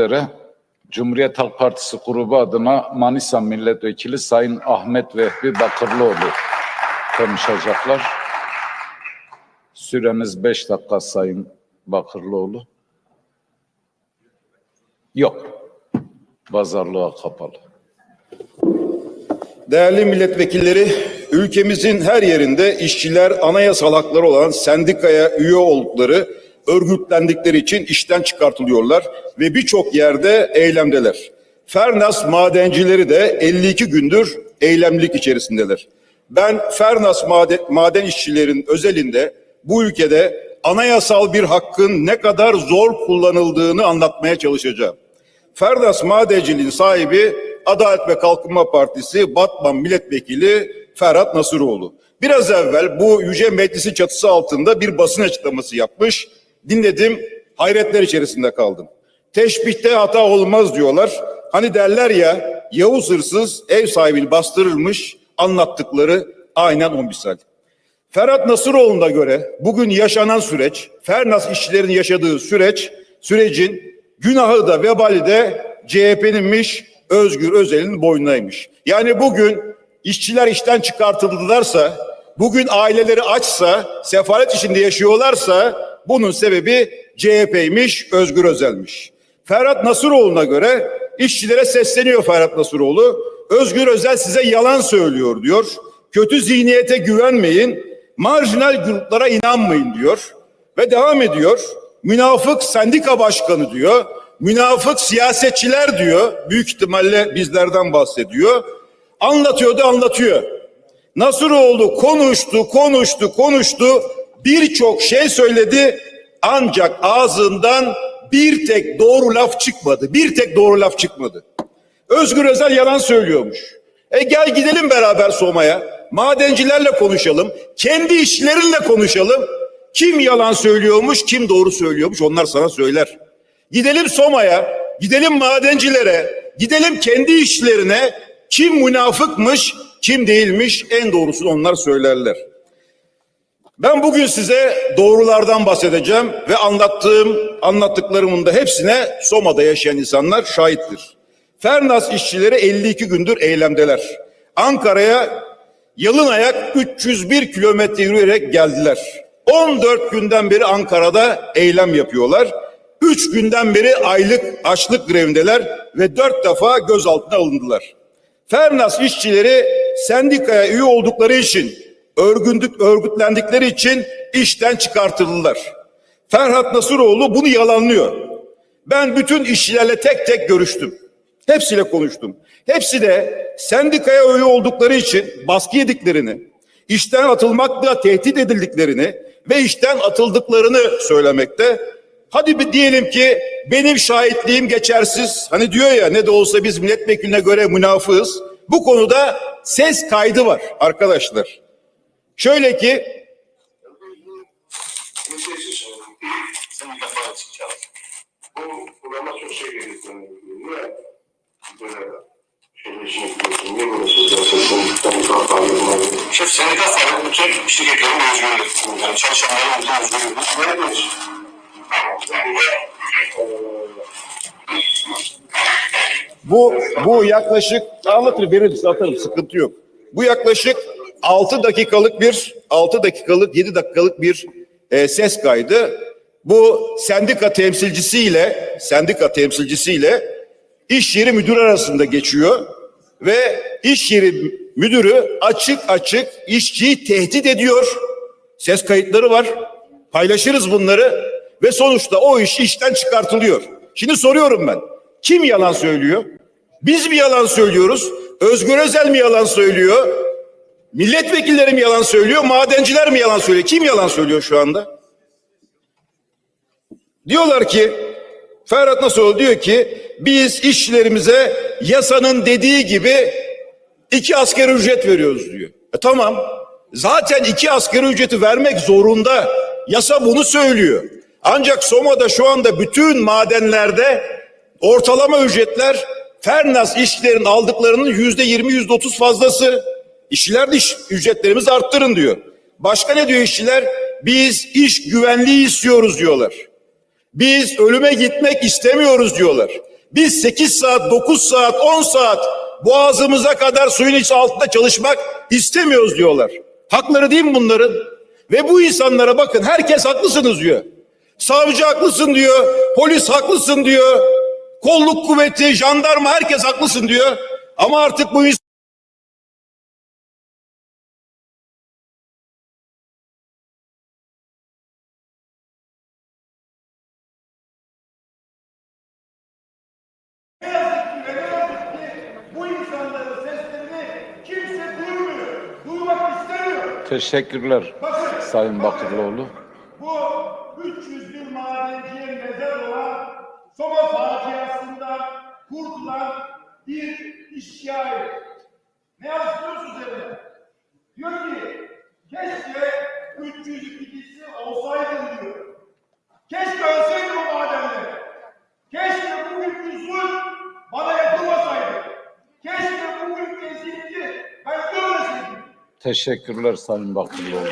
üzere Cumhuriyet Halk Partisi grubu adına Manisa Milletvekili Sayın Ahmet Vehbi Bakırlıoğlu konuşacaklar. Süremiz beş dakika Sayın Bakırlıoğlu. Yok. Pazarlığa kapalı. Değerli milletvekilleri, ülkemizin her yerinde işçiler anayasal hakları olan sendikaya üye oldukları, örgütlendikleri için işten çıkartılıyorlar ve birçok yerde eylemdeler. Fernas madencileri de 52 gündür eylemlik içerisindeler. Ben Fernas maden, maden işçilerin özelinde bu ülkede anayasal bir hakkın ne kadar zor kullanıldığını anlatmaya çalışacağım. Ferdas Madenciliğin sahibi Adalet ve Kalkınma Partisi Batman Milletvekili Ferhat Nasıroğlu. Biraz evvel bu Yüce Meclisi çatısı altında bir basın açıklaması yapmış. Dinledim, hayretler içerisinde kaldım. Teşbihte hata olmaz diyorlar. Hani derler ya, Yavuz hırsız ev sahibini bastırırmış, anlattıkları aynen o misal. Ferhat Nasıroğlu'na göre bugün yaşanan süreç, Fernas işçilerin yaşadığı süreç, sürecin günahı da vebali de CHP'ninmiş, Özgür Özel'in boynunaymış. Yani bugün işçiler işten çıkartıldılarsa, bugün aileleri açsa, sefalet içinde yaşıyorlarsa bunun sebebi CHP'ymiş, Özgür Özel'miş. Ferhat Nasıroğlu'na göre işçilere sesleniyor Ferhat Nasıroğlu. Özgür Özel size yalan söylüyor diyor. Kötü zihniyete güvenmeyin, marjinal gruplara inanmayın diyor. Ve devam ediyor. Münafık sendika başkanı diyor. Münafık siyasetçiler diyor. Büyük ihtimalle bizlerden bahsediyor. Anlatıyordu anlatıyor. Nasıroğlu konuştu, konuştu, konuştu. Birçok şey söyledi. Ancak ağzından bir tek doğru laf çıkmadı. Bir tek doğru laf çıkmadı. Özgür Özel yalan söylüyormuş. E gel gidelim beraber Soma'ya. Madencilerle konuşalım. Kendi işçilerinle konuşalım. Kim yalan söylüyormuş, kim doğru söylüyormuş onlar sana söyler. Gidelim Soma'ya, gidelim madencilere, gidelim kendi işlerine. Kim münafıkmış, kim değilmiş en doğrusunu onlar söylerler. Ben bugün size doğrulardan bahsedeceğim ve anlattığım, anlattıklarımın da hepsine Soma'da yaşayan insanlar şahittir. Fernas işçileri 52 gündür eylemdeler. Ankara'ya yalın ayak 301 kilometre yürüyerek geldiler. 14 günden beri Ankara'da eylem yapıyorlar. 3 günden beri aylık açlık grevindeler ve 4 defa gözaltına alındılar. Fernas işçileri sendikaya üye oldukları için, örgündük, örgütlendikleri için işten çıkartıldılar. Ferhat Nasıroğlu bunu yalanlıyor. Ben bütün işçilerle tek tek görüştüm. Hepsiyle konuştum. Hepsi de sendikaya üye oldukları için baskı yediklerini, işten atılmakla tehdit edildiklerini ve işten atıldıklarını söylemekte. Hadi bir diyelim ki benim şahitliğim geçersiz. Hani diyor ya ne de olsa biz milletvekiline göre münafığız. Bu konuda ses kaydı var arkadaşlar. Şöyle ki. Bu programa çok şey geliyor. Niye? Böyle şeyin içine giriyorsun. Niye böyle sözler söylüyorsun? Sendika faaliyetine Şef sendika faaliyeti bütün şirketlerin özgürlüğü. Yani çalışanların bütün özgürlüğü. Bu ne diyorsun? bu bu yaklaşık anlatır veririz atarım sıkıntı yok. Bu yaklaşık 6 dakikalık bir 6 dakikalık 7 dakikalık bir e, ses kaydı. Bu sendika temsilcisiyle sendika temsilcisiyle iş yeri müdür arasında geçiyor ve iş yeri müdürü açık açık işçiyi tehdit ediyor. Ses kayıtları var. Paylaşırız bunları ve sonuçta o iş işten çıkartılıyor. Şimdi soruyorum ben. Kim yalan söylüyor? Biz mi yalan söylüyoruz? Özgür Özel mi yalan söylüyor? Milletvekilleri mi yalan söylüyor? Madenciler mi yalan söylüyor? Kim yalan söylüyor şu anda? Diyorlar ki Ferhat Nasıl diyor ki biz işçilerimize yasanın dediği gibi iki asker ücret veriyoruz diyor. E tamam zaten iki asker ücreti vermek zorunda. Yasa bunu söylüyor. Ancak Soma'da şu anda bütün madenlerde ortalama ücretler Fernas işçilerin aldıklarının yüzde yirmi yüzde otuz fazlası. İşçiler de iş, ücretlerimizi arttırın diyor. Başka ne diyor işçiler? Biz iş güvenliği istiyoruz diyorlar. Biz ölüme gitmek istemiyoruz diyorlar. Biz 8 saat, 9 saat, 10 saat boğazımıza kadar suyun içi altında çalışmak istemiyoruz diyorlar. Hakları değil mi bunların? Ve bu insanlara bakın herkes haklısınız diyor. Savcı haklısın diyor, polis haklısın diyor, kolluk kuvveti, jandarma herkes haklısın diyor. Ama artık bu insan Bu insanların seslerini kimse duymuyor. Duymak istemiyor. Teşekkürler Bakın, Sayın. Bakırlıoğlu. Bu 300 bin madenciye mezar olan Soma faciasında kurtulan bir işgal. Ne yazıyorsunuz üzerine? Diyor ki keşke 302'si olsaydım diyor. Keşke ölseydim Teşekkürler Sayın Bakırlıoğlu.